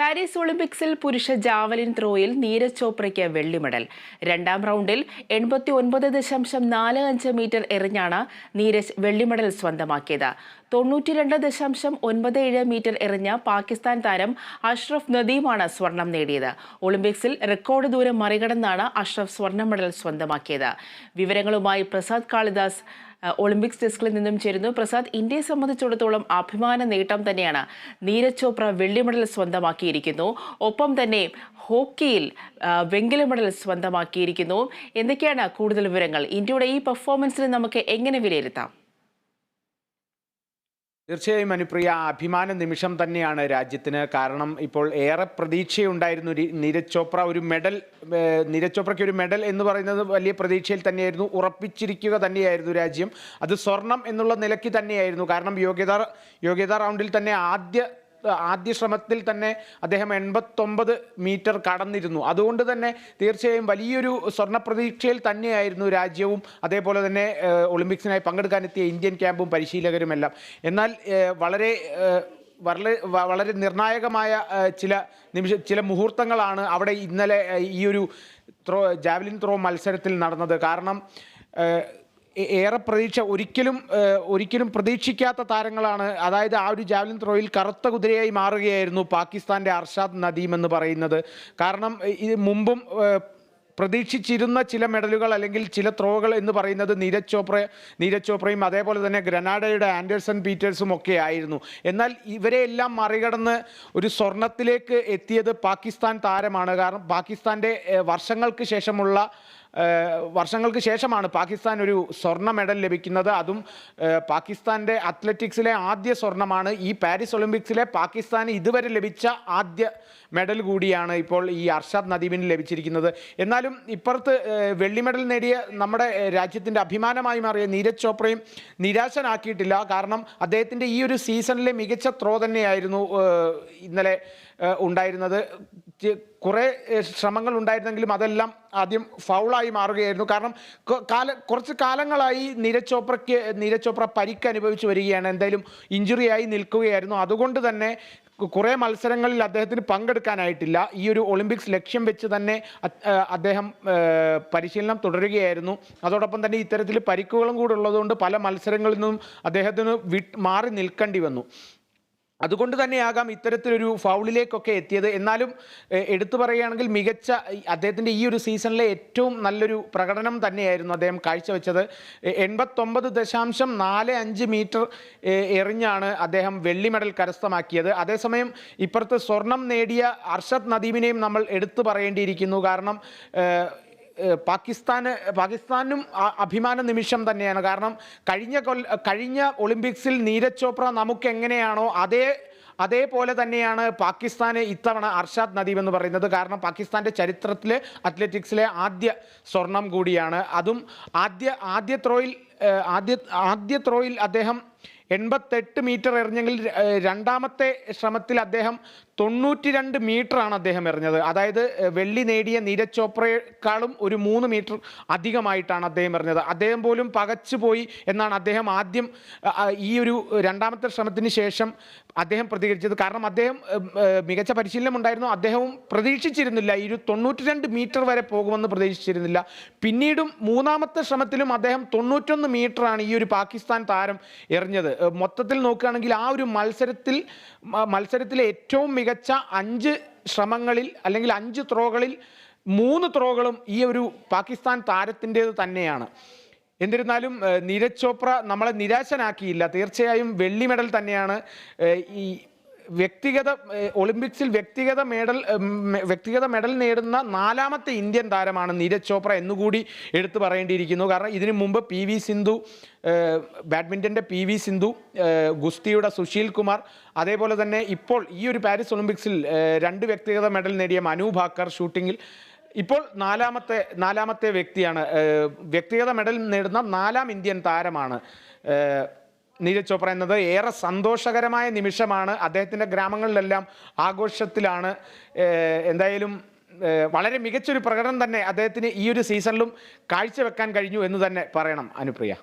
Paris ഒളിമ്പിക്സിൽ പുരുഷ javelin ത്രോയിൽ Neeraj ചോപ്രയ്ക്ക് വെള്ളി മെഡൽ രണ്ടാം റൗണ്ടിൽ എൺപത്തി ഒൻപത് ദശാംശം നാല് അഞ്ച് മീറ്റർ എറിഞ്ഞാണ് നീരജ് വെള്ളി മെഡൽ സ്വന്തമാക്കിയത്. തൊണ്ണൂറ്റിരണ്ട് ദശാംശം ഒൻപത് ഏഴ് മീറ്റർ എറിഞ്ഞ പാകിസ്ഥാൻ താരം അഷ്റഫ് നദീമാണ് സ്വർണം നേടിയത്. ഒളിമ്പിക്സിൽ റെക്കോർഡ് ദൂരം മറികടന്നാണ് അഷ്റഫ് സ്വർണ മെഡൽ സ്വന്തമാക്കിയത്. വിവരങ്ങളുമായി പ്രസാദ് കാളിദാസ് ഒളിമ്പിക്സ് ഡെസ്കിൽ നിന്നും ചേരുന്നു. പ്രസാദ് ഇന്ത്യയെ സംബന്ധിച്ചിടത്തോളം അഭിമാന നേട്ടം തന്നെയാണ് നീരജ് ചോപ്ര വെള്ളി മെഡൽ സ്വന്തമാക്കിയിരിക്കുന്നു. ഒപ്പം തന്നെ ഹോക്കിയിൽ വെങ്കല മെഡൽ സ്വന്തമാക്കിയിരിക്കുന്നു. എന്തൊക്കെയാണ് കൂടുതൽ വിവരങ്ങൾ? ഇന്ത്യയുടെ ഈ പെർഫോമൻസിനെ നമുക്ക് എങ്ങനെ വിലയിരുത്താം? തീർച്ചയായും അനുപ്രിയ അഭിമാന നിമിഷം തന്നെയാണ് രാജ്യത്തിന്. കാരണം ഇപ്പോൾ ഏറെ പ്രതീക്ഷയുണ്ടായിരുന്നു നീരജ് ചോപ്ര ഒരു മെഡൽ നീരജ് ചോപ്രയ്ക്ക് ഒരു മെഡൽ എന്ന് പറയുന്നത് വലിയ പ്രതീക്ഷയിൽ തന്നെയായിരുന്നു. ഉറപ്പിച്ചിരിക്കുക തന്നെയായിരുന്നു രാജ്യം. അത് സ്വർണം എന്നുള്ള നിലയ്ക്ക് തന്നെയായിരുന്നു. കാരണം യോഗ്യത യോഗ്യതാ റൗണ്ടിൽ തന്നെ ആദ്യ ആദ്യ ശ്രമത്തിൽ തന്നെ അദ്ദേഹം എൺപത്തൊമ്പത് മീറ്റർ കടന്നിരുന്നു. അതുകൊണ്ട് തന്നെ തീർച്ചയായും വലിയൊരു സ്വർണ പ്രതീക്ഷയിൽ തന്നെയായിരുന്നു രാജ്യവും അതേപോലെ തന്നെ ഒളിമ്പിക്സിനായി പങ്കെടുക്കാനെത്തിയ ഇന്ത്യൻ ക്യാമ്പും പരിശീലകരുമെല്ലാം. എന്നാൽ വളരെ വളരെ വളരെ നിർണായകമായ ചില നിമിഷ ചില മുഹൂർത്തങ്ങളാണ് അവിടെ ഇന്നലെ ഈ ഒരു ത്രോ ജാവലിൻ ത്രോ മത്സരത്തിൽ നടന്നത്. കാരണം ഏറെ പ്രതീക്ഷ ഒരിക്കലും ഒരിക്കലും പ്രതീക്ഷിക്കാത്ത താരങ്ങളാണ്. അതായത് ആ ഒരു ജാവലിൻ ത്രോയിൽ കറുത്ത കുതിരയായി മാറുകയായിരുന്നു പാകിസ്ഥാന്റെ അർഷാദ് നദീം എന്ന് പറയുന്നത്. കാരണം ഇത് മുമ്പും പ്രതീക്ഷിച്ചിരുന്ന ചില മെഡലുകൾ അല്ലെങ്കിൽ ചില ത്രോകൾ എന്ന് പറയുന്നത് നീരജ് ചോപ്ര നീരജ് ചോപ്രയും അതേപോലെ തന്നെ ഗ്രനാഡയുടെ ആൻഡേഴ്സൺ പീറ്റേഴ്സും ഒക്കെ ആയിരുന്നു. എന്നാൽ ഇവരെയെല്ലാം മറികടന്ന് ഒരു സ്വർണത്തിലേക്ക് എത്തിയത് പാകിസ്ഥാൻ താരമാണ്. കാരണം പാകിസ്ഥാന്റെ വർഷങ്ങൾക്ക് ശേഷമുള്ള വർഷങ്ങൾക്ക് ശേഷമാണ് പാകിസ്ഥാൻ ഒരു സ്വർണ മെഡൽ ലഭിക്കുന്നത്. അതും പാകിസ്ഥാന്റെ അത്ലറ്റിക്സിലെ ആദ്യ സ്വർണമാണ്. ഈ പാരീസ് ഒളിമ്പിക്സിലെ പാകിസ്ഥാൻ ഇതുവരെ ലഭിച്ച ആദ്യ മെഡൽ കൂടിയാണ് ഇപ്പോൾ ഈ അർഷാദ് നദീമിന് ലഭിച്ചിരിക്കുന്നത്. എന്നാലും ഇപ്പുറത്ത് വെള്ളി മെഡൽ നേടിയ നമ്മുടെ രാജ്യത്തിന്റെ അഭിമാനമായി മാറിയ നീരജ് ചോപ്രയും നിരാശനാക്കിയിട്ടില്ല. കാരണം അദ്ദേഹത്തിന്റെ ഈ ഒരു സീസണിലെ മികച്ച ത്രോ തന്നെയായിരുന്നു ഇന്നലെ ഉണ്ടായിരുന്നത്. കുറേ ശ്രമങ്ങൾ ഉണ്ടായിരുന്നെങ്കിലും അതെല്ലാം ആദ്യം ഫൗളായി മാറുകയായിരുന്നു. കാരണം കാല കുറച്ച് കാലങ്ങളായി നീരജ് ചോപ്രയ്ക്ക് പരിക്ക് അനുഭവിച്ചു വരികയാണ്. എന്തായാലും ഇഞ്ചുറിയായി നിൽക്കുകയായിരുന്നു. അതുകൊണ്ട് തന്നെ കുറേ മത്സരങ്ങളിൽ അദ്ദേഹത്തിന് പങ്കെടുക്കാനായിട്ടില്ല. ഈ ഒരു ഒളിമ്പിക്സ് ലക്ഷ്യം വെച്ച് തന്നെ അദ്ദേഹം പരിശീലനം തുടരുകയായിരുന്നു. അതോടൊപ്പം തന്നെ ഇത്തരത്തിൽ പരിക്കുകളും കൂടെ ഉള്ളതുകൊണ്ട് പല മത്സരങ്ങളിൽ നിന്നും അദ്ദേഹത്തിന് വിട്ട് മാറി നിൽക്കേണ്ടി വന്നു. അതുകൊണ്ട് തന്നെയാകാം ഇത്തരത്തിലൊരു ഫൗളിലേക്കൊക്കെ എത്തിയത്. എന്നാലും എടുത്തു പറയുകയാണെങ്കിൽ മികച്ച അദ്ദേഹത്തിന്റെ ഈ ഒരു സീസണിലെ ഏറ്റവും നല്ലൊരു പ്രകടനം തന്നെയായിരുന്നു അദ്ദേഹം കാഴ്ചവെച്ചത്. എൺപത്തൊമ്പത് ദശാംശം നാല് അഞ്ച് മീറ്റർ എറിഞ്ഞാണ് അദ്ദേഹം വെള്ളി മെഡൽ കരസ്ഥമാക്കിയത്. അതേസമയം ഇപ്പുറത്ത് സ്വർണം നേടിയ അർഷദ് നദീമിനെയും നമ്മൾ എടുത്തു പറയേണ്ടിയിരിക്കുന്നു. കാരണം പാകിസ്ഥാന് പാകിസ്ഥാനും അഭിമാന നിമിഷം തന്നെയാണ്. കാരണം കഴിഞ്ഞ കൊല്ല കഴിഞ്ഞ ഒളിമ്പിക്സിൽ നീരജ് ചോപ്ര നമുക്ക് എങ്ങനെയാണോ അതേ അതേപോലെ തന്നെയാണ് പാകിസ്ഥാന് ഇത്തവണ അർഷാദ് നദീം എന്ന് പറയുന്നത്. കാരണം പാകിസ്ഥാന്റെ ചരിത്രത്തിലെ അത്ലറ്റിക്സിലെ ആദ്യ സ്വർണം കൂടിയാണ്. അതും ആദ്യ ആദ്യ ത്രോയിൽ ആദ്യ ആദ്യ ത്രോയിൽ അദ്ദേഹം എൺപത്തെട്ട് മീറ്റർ എറിഞ്ഞെങ്കിൽ രണ്ടാമത്തെ ശ്രമത്തിൽ അദ്ദേഹം തൊണ്ണൂറ്റി രണ്ട് മീറ്ററാണ് അദ്ദേഹം എറിഞ്ഞത്. അതായത് വെള്ളി നേടിയ നീരജ് ചോപ്രയെക്കാളും ഒരു മൂന്ന് മീറ്റർ അധികമായിട്ടാണ് അദ്ദേഹം എറിഞ്ഞത്. അദ്ദേഹം പോലും പകച്ചു പോയി എന്നാണ് അദ്ദേഹം ആദ്യം ഈ ഒരു രണ്ടാമത്തെ ശ്രമത്തിന് ശേഷം അദ്ദേഹം പ്രതികരിച്ചത്. കാരണം അദ്ദേഹം മികച്ച പരിശീലനം ഉണ്ടായിരുന്നു. അദ്ദേഹവും പ്രതീക്ഷിച്ചിരുന്നില്ല. ഈ ഒരു തൊണ്ണൂറ്റി രണ്ട് മീറ്റർ വരെ പോകുമെന്ന് പ്രതീക്ഷിച്ചിരുന്നില്ല. പിന്നീടും മൂന്നാമത്തെ ശ്രമത്തിലും അദ്ദേഹം തൊണ്ണൂറ്റൊന്ന് മീറ്ററാണ് ഈ ഒരു പാകിസ്ഥാൻ താരം എറിഞ്ഞത്. മൊത്തത്തിൽ നോക്കുകയാണെങ്കിൽ ആ ഒരു മത്സരത്തിൽ മത്സരത്തിലെ ഏറ്റവും മികച്ച അഞ്ച് ശ്രമങ്ങളിൽ അല്ലെങ്കിൽ അഞ്ച് ത്രോകളിൽ മൂന്ന് ത്രോകളും ഈ ഒരു പാകിസ്ഥാൻ താരത്തിന്റേത് തന്നെയാണ്. എന്നിരുന്നാലും നീരജ് ചോപ്ര നമ്മളെ നിരാശനാക്കിയില്ല. തീർച്ചയായും വെള്ളി മെഡൽ തന്നെയാണ് ഈ വ്യക്തിഗത ഒളിമ്പിക്സിൽ വ്യക്തിഗത മെഡൽ വ്യക്തിഗത മെഡൽ നേടുന്ന നാലാമത്തെ ഇന്ത്യൻ താരമാണ് നീരജ് ചോപ്ര എന്നുകൂടി എടുത്തു പറയേണ്ടിയിരിക്കുന്നു. കാരണം ഇതിനു മുമ്പ് പി വി സിന്ധു ബാഡ്മിന്റന്റെ പി വി സിന്ധു ഗുസ്തിയുടെ സുശീൽ കുമാർ അതേപോലെ തന്നെ ഇപ്പോൾ ഈ ഒരു പാരീസ് ഒളിമ്പിക്സിൽ രണ്ട് വ്യക്തിഗത മെഡൽ നേടിയ മനു ഭാക്കർ ഷൂട്ടിങ്ങിൽ ഇപ്പോൾ നാലാമത്തെ നാലാമത്തെ വ്യക്തിയാണ് വ്യക്തിഗത മെഡൽ നേടുന്ന നാലാം ഇന്ത്യൻ താരമാണ് നീരജ് ചോപ്ര എന്നത് ഏറെ സന്തോഷകരമായ നിമിഷമാണ്. അദ്ദേഹത്തിന്റെ ഗ്രാമങ്ങളിലെല്ലാം ആഘോഷത്തിലാണ്. എന്തായാലും വളരെ മികച്ചൊരു പ്രകടനം തന്നെ അദ്ദേഹത്തിന് ഈ ഒരു സീസണിലും കാഴ്ചവെക്കാൻ കഴിഞ്ഞു എന്ന് തന്നെ പറയണം അനുപ്രിയ.